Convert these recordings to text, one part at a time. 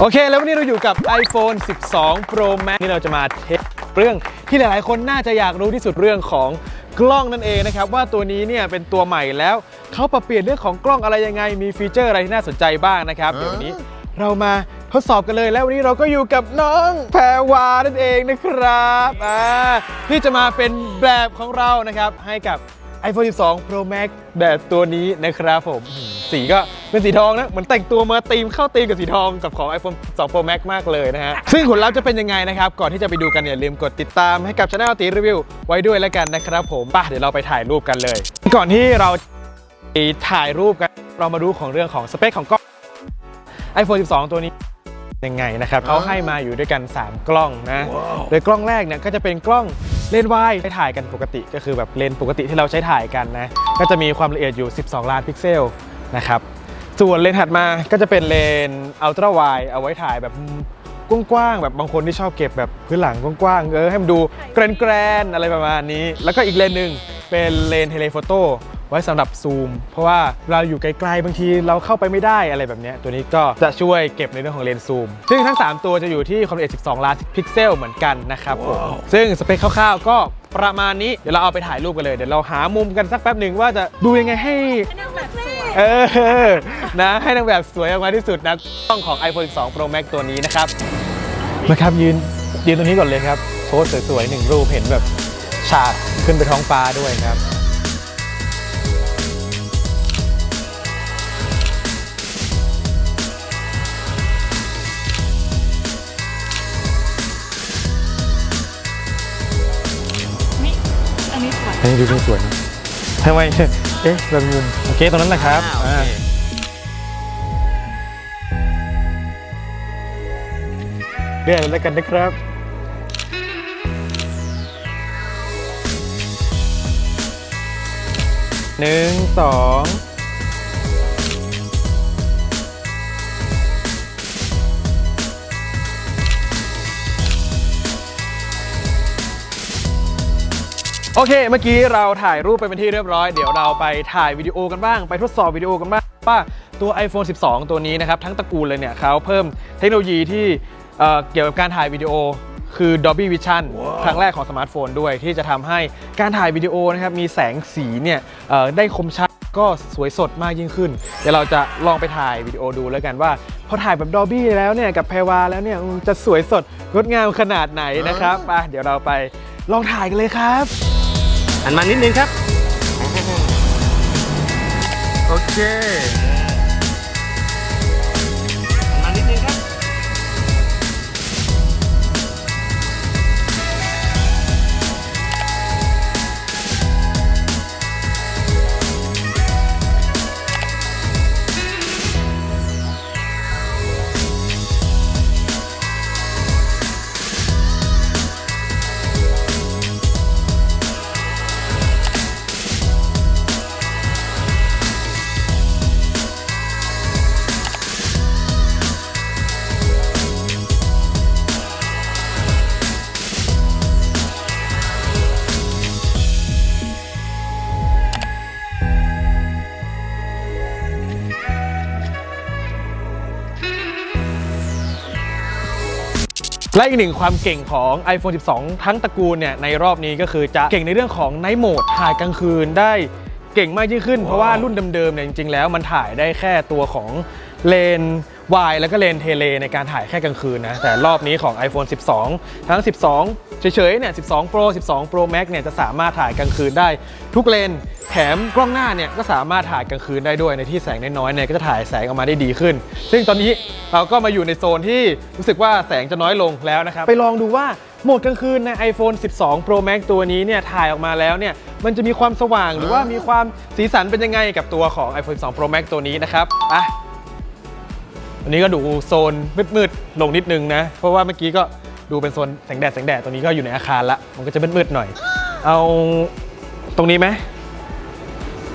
โอเค แล้ววันนี้เราอยู่กับ iPhone 12 Pro Max นี่เราจะมาเทสเรื่องที่หลายๆ คนน่าจะอยากรู้ที่สุดเรื่องของกล้องนั่นเองนะครับ ว่าตัวนี้เนี่ยเป็นตัวใหม่แล้วเขาปรับเปลี่ยนเรื่องของกล้องอะไรยังไง มีฟีเจอร์อะไรที่น่าสนใจบ้างนะครับเดี๋ยววันนี้เรามาทดสอบกันเลยแล้ววันนี้เราก็อยู่กับน้องแพรวานั่นเองนะครับอ่าที่จะมาเป็นแบบของเรานะครับให้กับ iPhone 12 Pro Max แบบตัวนี้นะครับผมอืม สีก็เป็นสีทองนะเหมือนแต่งตัวมาตีมเข้าตีมกับสีทองกับของ iPhone 12 Pro Max มากเลยนะฮะ ซึ่งผลลัพธ์จะเป็นยังไงนะครับ ก่อนที่จะไปดูกันอย่าลืมกดติดตามให้กับช anel ตีรีวิวไว้ด้วยแล้วกันนะครับผมไป่ะเดี๋ยวเราไปถ่ายรูปกันเลย ก่อนที่เราไปถ่ายรูปกันเรามาดูของเรื่องของสเปคของกล้อง iPhone 12 ตัวนี้ยังไงนะครับเขาให้มาอยู่ด้วยกัน 3 กล้องนะโดยกล้องแรกเนี่ยก็จะเป็นกล้องเลนส์วายใช้ถ่ายกันปกติก็คือแบบเลนส์ปกติที่เราใช้ถ่ายกันนะก็จะมีความละเอียดอยู่ 12 ล้านพิกเซล นะครับส่วนเลนส์ถัดมาก็จะเป็นเลนส์อัลตร้าไวเอาไว้ถ่ายแบบกว้างๆแบบบางคนที่ชอบเก็บแบบพื้นหลังกว้างๆเออให้มันดูแกรนๆอะไรประมาณนี้ แล้วก็อีกเลนส์หนึ่งเป็นเลนส์เทเลโฟโต้ไว้สำหรับซูม เพราะว่าเราอยู่ไกลๆบางทีเราเข้าไปไม่ได้อะไรแบบเนี้ยตัวนี้ก็จะช่วยเก็บในเรื่องของเลนส์ซูม ซึ่งทั้ง 3 ตัวจะอยู่ที่ความละเอียด 12 ล้านพิกเซลเหมือนกันนะครับผมซึ่งสเปคคร่าวๆ ก็ประมาณนี้ เดี๋ยวเราเอาไปถ่ายรูปกันเลย เดี๋ยวเราหามุมกันสักแป๊บหนึ่งว่าจะดูยังไงให้ เออ นะ ให้นางแบบสวยออกมาที่สุดนะกล้องของ iPhone 12 Pro Max ตัวนี้นะครับมาครับยืนยืนตรงนี้ก่อนเลยครับโพสสวยๆหนึ่งรูปเห็นแบบฉากขึ้นไปท้องฟ้าด้วยครับ นี่อันนี้สวยอันนี้ดูสวยนะทำไม เอ๊ะแบบมุมโอเคตรงนั้นแหละครับอ่าโอเค อ่าเรียกแล้วกันนะครับ หนึ่งสอง โอเค เมื่อกี้เราถ่ายรูปไปเป็นที่เรียบร้อย เดี๋ยวเราไปถ่ายวิดีโอกันบ้าง ไปทดสอบวิดีโอกันบ้างว่าตัว iPhone 12 ตัวนี้นะครับทั้งตระกูลเลยเนี่ยเขาเพิ่มเทคโนโลยีที่เอ่อเกี่ยวกับการถ่ายวิดีโอคือ Dolby Vision ครั้งแรกของสมาร์ทโฟนด้วยที่จะทำให้การถ่ายวิดีโอนะครับมีแสงสีเนี่ยเอ่อได้คมชัดก็สวยสดมากยิ่งขึ้น เดี๋ยวเราจะลองไปถ่ายวิดีโอดูแล้วกันว่า พอถ่ายแบบ Dolby แล้วเนี่ยกับแพรวาแล้วเนี่ยอืมจะสวยสดงดงามขนาดไหนนะครับไปเดี๋ยวเราไปลองถ่ายกันเลยครับ หันมานิดนึงครับ โอเค และอีกหนึ่งความเก่งของ iPhone 12 ทั้งตระกูลเนี่ยในรอบนี้ก็คือจะเก่งในเรื่องของ Night Mode ถ่ายกลางคืนได้เก่งมากยิ่งขึ้น เพราะว่ารุ่นเดิมๆเนี่ยจริงๆแล้วมันถ่ายได้แค่ตัวของเลน วายแล้วก็เลนเทเลในการถ่ายแค่กลางคืนนะ แต่รอบนี้ของ iPhone 12 ทั้ง 12 เฉยๆ เนี่ย 12 Pro 12 Pro Max เนี่ย จะสามารถถ่ายกลางคืนได้ทุกเลน แถมกล้องหน้าเนี่ย ก็สามารถถ่ายกลางคืนได้ด้วยในที่แสงน้อยๆ เนี่ย ก็จะถ่ายแสงออกมาได้ดีขึ้น ซึ่งตอนนี้เราก็มาอยู่ในโซนที่รู้สึกว่าแสงจะน้อยลงแล้วนะครับ ไปลองดูว่าโหมดกลางคืนใน iPhone 12 Pro Max ตัวนี้เนี่ย ถ่ายออกมาแล้วเนี่ย มันจะมีความสว่างหรือว่ามีความสีสันเป็นยังไงกับตัวของ iPhone 12 Pro Max ตัวนี้นะครับ อะ วันนี้ก็ดูโซนมืดๆลงนิดนึงนะ เพราะว่าเมื่อกี้ก็ดูเป็นโซนแสงแดดแสงแดดตรงนี้ก็อยู่ในอาคารละมันก็จะมืดๆหน่อย เอาตรงนี้ไหม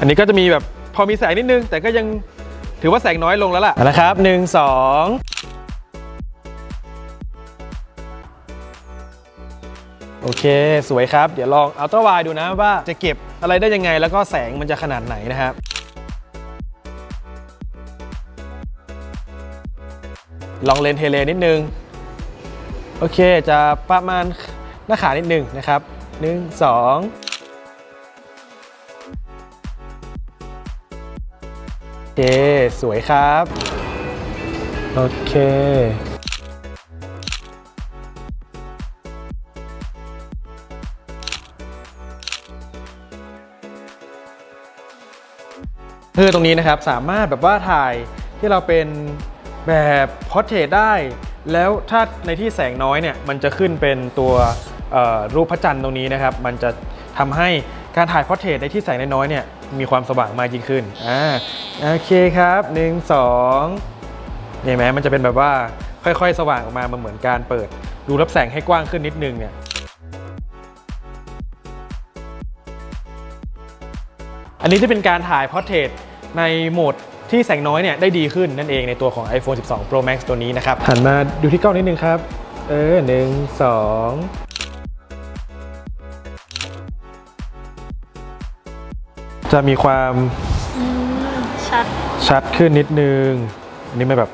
อันนี้ก็จะมีแบบพอมีแสงนิดนึง แต่ก็ยังถือว่าแสงน้อยลงแล้วล่ะนะครับหนึ่งสองโอเค สวยครับ เดี๋ยวลองอัลตร้าไวดูนะว่าจะเก็บอะไรได้ยังไงแล้วก็แสงมันจะขนาดไหนนะครับ ลองเลนเทเลนิดนึง โอเคจะประมาณหน้าขานิดนึงนะครับหนึ่งสองโอเคสวยครับ โอเค คือตรงนี้นะครับสามารถแบบว่าถ่ายที่เราเป็น แบบพอร์เทรตได้ แล้วถ้าในที่แสงน้อยเนี่ยมันจะขึ้นเป็นตัวรูปพระจันทร์ตรงนี้นะครับ มันจะทำให้การถ่ายพอร์เทรตในที่แสงน้อยเนี่ยมีความสว่างมากยิ่งขึ้นอ่าโอเคครับหนึ่งสองเห็นไหมมันจะเป็นแบบว่าค่อยๆ สว่างออกมามันเหมือนการเปิดรูรับแสงให้กว้างขึ้นนิดนึงเนี่ยอันนี้จะเป็นการถ่ายพอร์เทรตในโหมด ที่แสงน้อยเนี่ยได้ดีขึ้นนั่นเองในตัวของ iPhone 12 Pro Max ตัวนี้นะครับหันมาดูที่กล้องนิดนึงครับ เออหนึ่งสองจะมีความชัดชัดขึ้นนิดนึง อันนี้ไม่แบบ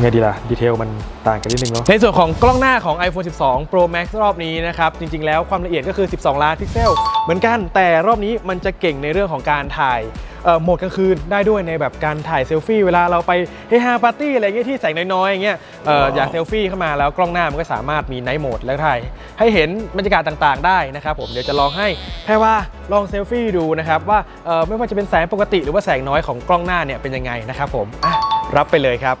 ไงดีล่ะ ดีเทลมันต่างกันนิดนึงเนาะในส่วนของกล้องหน้าของ iPhone 12 Pro Max รอบนี้นะครับ จริง ๆ แล้วความละเอียดก็คือ 12 ล้านพิกเซล เหมือนกันแต่รอบนี้มันจะเก่งในเรื่องของการถ่ายเอ่อ โหมดกลางคืนได้ด้วยในแบบการถ่ายเซลฟี่เวลาเราไปเฮฮาปาร์ตี้อะไรเงี้ยที่แสงน้อยๆอย่างเงี้ยเอ่ออยากเซลฟี่เข้ามาแล้วกล้องหน้ามันก็สามารถมีไนท์โหมดแล้วถ่ายให้เห็นบรรยากาศต่างๆ ได้นะครับผมเดี๋ยวจะลองให้แพรว่าลองเซลฟี่ดูนะครับว่าเอ่อไม่ว่าจะเป็นแสงปกติหรือว่าแสงน้อยของกล้องหน้าเนี่ยเป็นยังไงนะครับผมอะรับไปเลยครับ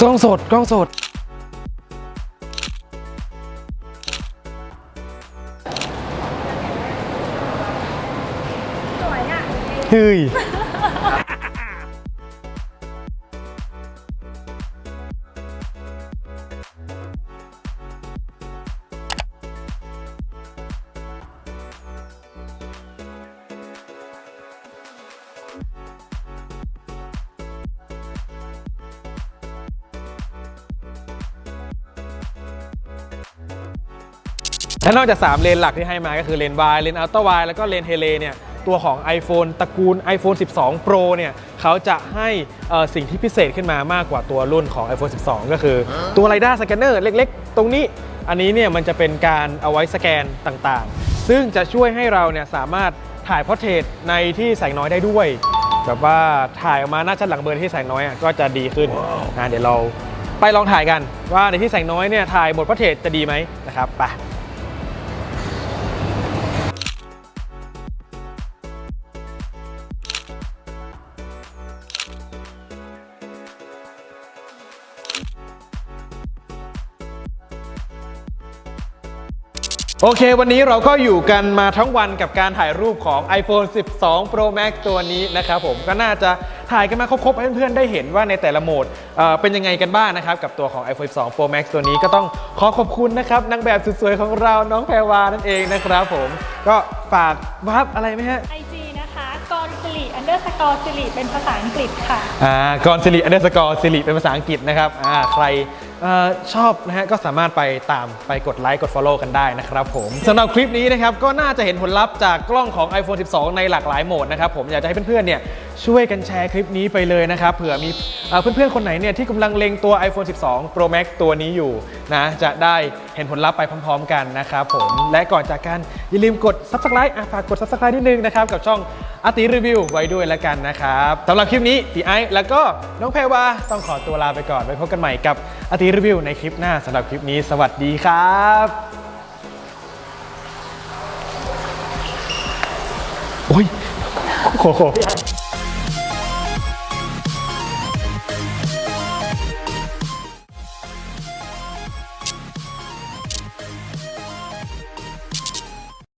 กล้องสดกล้องสดกล้องสด สวยอะ เฮ้ย และนอกจาก 3 เลนหลักที่ให้มาก็คือเลน Y เลนอัลตร้า Y แล้วก็เลนเทเลเนี่ยตัวของ iPhone ตระกูล iPhone 12 Pro เนี่ยเขาจะให้เอ่อสิ่งที่พิเศษขึ้นมามากกว่าตัวรุ่นของ iPhone 12 ก็คือ ตัว LiDAR Scanner เล็กๆ ตรงนี้ อันนี้เนี่ยมันจะเป็นการเอาไว้สแกนต่างๆ ซึ่งจะช่วยให้เราเนี่ยสามารถถ่ายพอร์เทรตในที่แสงน้อยได้ด้วย แบบว่าถ่ายออกมาหน้าชัดหลังเบอร์ที่แสงน้อยอะก็จะดีขึ้นนะเดี๋ยวเราไปลองถ่ายกันว่าในที่แสงน้อยเนี่ยถ่ายหมดพอร์เทรตจะดีไหมนะครับไป โอเค วันนี้เราก็อยู่กันมาทั้งวันกับการถ่ายรูปของ iPhone 12 Pro Max ตัวนี้นะครับผมก็น่าจะถ่ายกันมาครบๆให้เพื่อนๆได้เห็นว่าในแต่ละโหมดเอ่อเป็นยังไงกันบ้างนะครับ กับตัวของ iPhone 12 Pro Max ตัวนี้ก็ต้องขอขอบคุณนะครับนางแบบสุดสวยของเราน้องแพรวานั่นเองนะครับผมก็ฝากวับอะไรไหมฮะไอจีนะคะกรสิริอันเดอร์สกอร์สิริเป็นภาษาอังกฤษค่ะอ่ากรสิริอันเดอร์สกอร์สิริเป็นภาษาอังกฤษนะครับอ่าใครเออชอบนะฮะก็สามารถไปตามไปกดไลค์กด Follow กันได้นะครับผมสำหรับคลิปนี้นะครับก็น่าจะเห็นผลลัพธ์จากกล้องของ iPhone 12 ในหลากหลายโหมดนะครับผมอยากจะให้เพื่อนๆเนี่ยช่วยกันแชร์คลิปนี้ไปเลยนะครับเผื่อมีเอ่อเพื่อนๆ คนไหนเนี่ยที่กำลังเล็งตัว iPhone 12 Pro Max ตัวนี้อยู่นะจะได้เห็นผลลัพธ์ไปพร้อมๆ กันนะครับผม และก่อนจากกันอย่าลืมกด Subscribe ฝากกด Subscribe นิดนึงนะครับ กับช่องอาติรีวิวไว้ด้วยแล้วกันนะครับสำหรับคลิปนี้ตีไอแล้วก็น้องแพรวาต้องขอตัวลาไปก่อนไว้พบกันใหม่กับอาติรีวิวในคลิปหน้าสำหรับคลิปนี้ สวัสดีครับโอ้ยโอ้โห